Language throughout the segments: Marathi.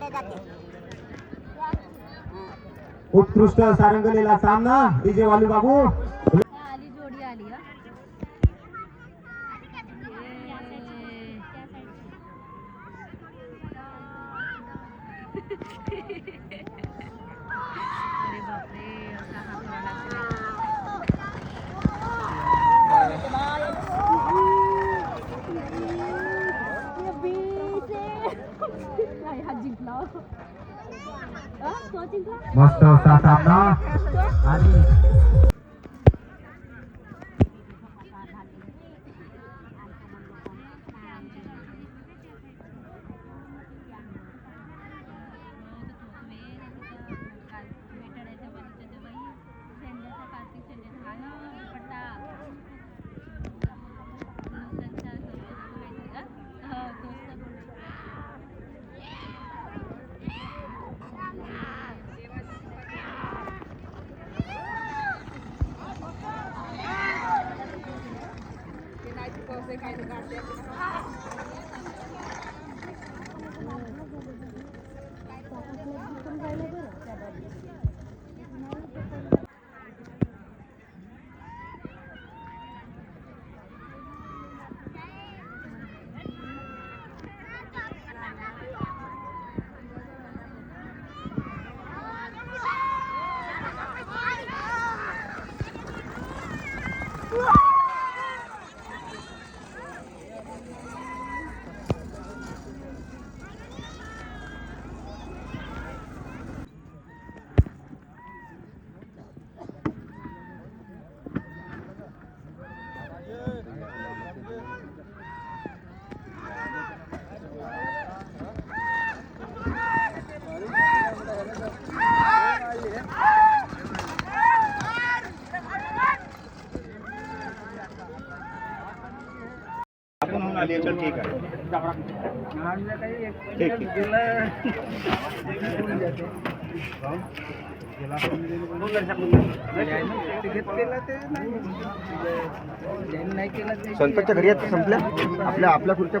जाते. उत्कृष्ट सारंगलेला सामना. डीजे वालू बाबू. आली जोडी आली हा. अरे बापरे असा हात लागला हा जिंकला हा, तो जिंकला मस्त होता सामना आणि Woo! होऊन आली चल ठीक आहे. ठीक स्वयंपाकच्या घरी आता संपल्या? आपल्या आपल्या खुर्च्या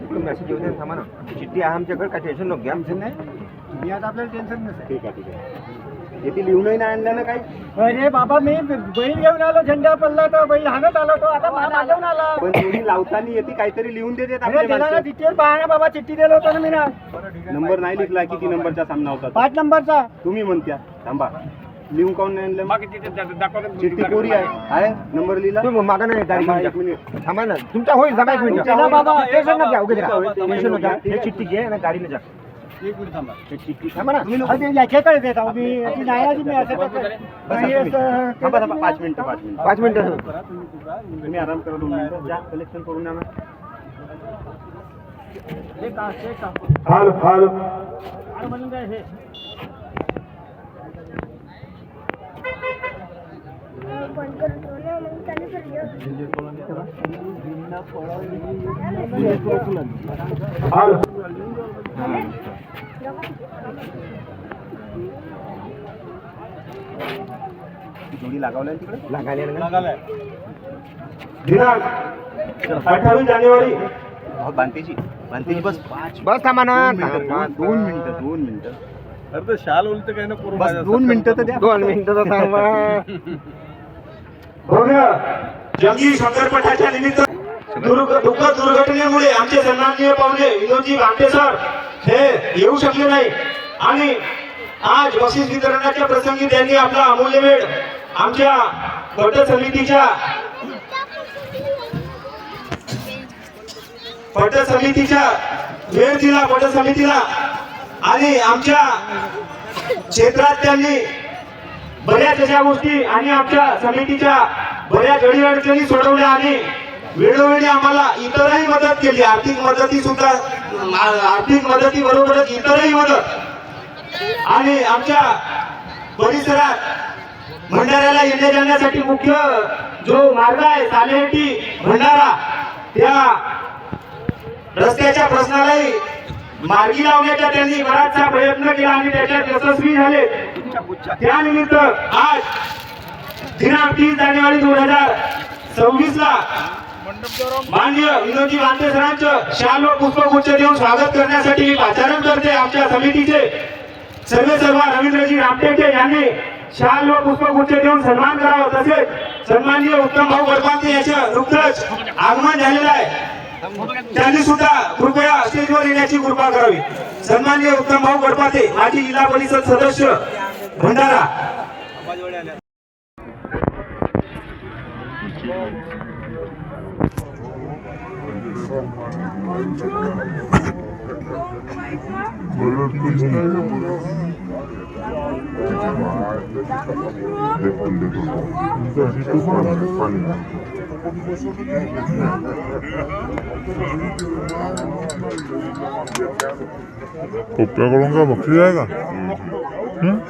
कुठात मेसेज येऊ दे थांबा ना चिठ्ठी आहे आमच्याकडे काय टेन्शन नको घ्या नाही मी आता आपल्याला टेन्शन नसेल ठीक आहे ठीक आहे येथे लिहूनही नाही आणलं ना काही अरे बाबा मी बैल घेऊन आलो झेंडा पडला तर बैल हाणत आलो तो आता मला माझ्याहून आला पण तुम्ही लावताना येते काहीतरी लिहून देते अरे दिला ना माणसं. डिटेल पहा ना बाबा चिठ्ठी दिलं होतं ना मी ना नंबर नाही लिखला किती नंबरचा सामना होता. पाच नंबरचा तुम्ही म्हणत्या थांबा लिहून काऊन नाही आणलं? चिठ्ठी कोरी आहे. आहे? नंबर लिहिला? तुम्ही मागा नाही गाडी थांबा घेऊन एक मिनिट थांबा ना. तुमचा होईल जमा एक मिनिट. बाबा, टेन्शन नका. टेन्शन. हे चिठ्ठी घे आणि गाडीने जा. हे चिठ्ठी थांबा ना. अरे ते याच्याकडे देत आहो मी ती नाही आली मी असं कसं बसा नाही तुम्ही. असं थांबा केलं थांबा मी पाच. मिनिटं पाच मिनिटं. पाच मिनिटं. तुम्ही आराम करा दोन मिनिटं. जा कलेक्शन करून आणा. हाल हाल. अरे म्हणून काय हे? जोडी लागावल्या ना तिकडे? लागायला दिनांक अठ्ठावीस जानेवारी. बस. पाच बस ना. थांबा, दोन मिनिटं दोन मिनिटं. अरे ते शाल उलट काही ना बस दोन मिनिटं तर द्या. दोन मिनिटं तर थांबा. जंगी शंकरपटाच्या निमित्त दुर्ग दुःखद दुर्घटनेमुळे आमचे सन्माननीय पाहुणे विनोदजी भामटे सर हे येऊ शकले नाही. आणि आज बक्षीस वितरणाच्या प्रसंगी त्यांनी आपला अमूल्य वेळ आमच्या गट समितीच्या पट समितीच्या वेळ दिला पट समितीला आणि आमच्या क्षेत्रात त्यांनी बऱ्याच अशा गोष्टी आणि आमच्या समितीच्या बऱ्याच अडीअडचणी सोडवल्या आणि वेळोवेळी आम्हाला इतरही मदत केली. आर्थिक मदती सुद्धा आर्थिक मदती बरोबरच इतरही मदत. आणि आमच्या परिसरात भंडाऱ्याला येण्या जाण्यासाठी मुख्य जो मार्ग आहे सालेहटी भंडारा त्या रस्त्याच्या प्रश्नालाही मार्गी लावण्याचा त्यांनी बराचसा प्रयत्न केला आणि त्याच्यात यशस्वी झाले. त्यानिमित्त आज दिनांक तीस जानेवारी दोन हजार सव्वीस ला मान्य विनोदजी वांदे सरांचं शाल व पुष्पगुच्छ देऊन स्वागत करण्यासाठी मी पाचारण करते आमच्या समितीचे सर्व सर्व रवींद्रजी रामटेके यांनी शाल व पुष्पगुच्छ देऊन सन्मान करावा. तसेच सन्माननीय उत्तम भाऊ गडपांते याचं नुकतंच आगमन झालेलं आहे. त्यांनी सुद्धा कृपया स्टेजवर येण्याची कृपा करावी. सन्माननीय उत्तम भाऊ गडपाते माजी जिल्हा परिषद सदस्य भंडारा. 곱다 그런가 봐, 그래가. 응?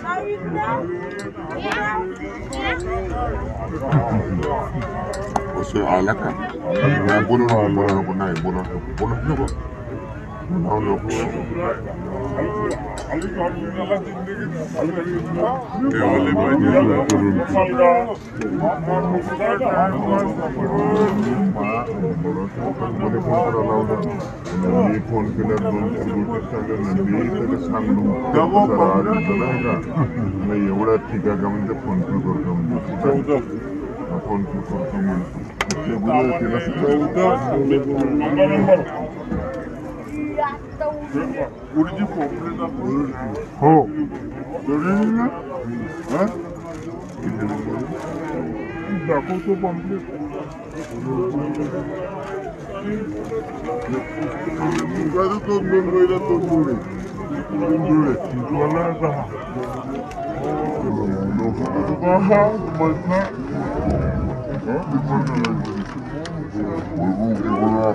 벌써 안 할까? 안 보는 거, 안 보는 거, 나 보는 거, 보는 거. फोन करायला लावला मी फोन केल्यावर दोन चार गोष्टी सांगितल्या मी त्याला सांगलो जरा आधी नाही का नाही एवढा ठीक आहे का म्हणजे फोन पे करतो म्हणजे फोन पे करतो म्हणतो 그러니까 우리 집 어플에다 물을 어. 너리는 어? 나 고소 밤새 가서 돈 벌고이다 돈 벌이 돈 벌이 진주하려다 너가 그만나 어? 그만나 월급 이거나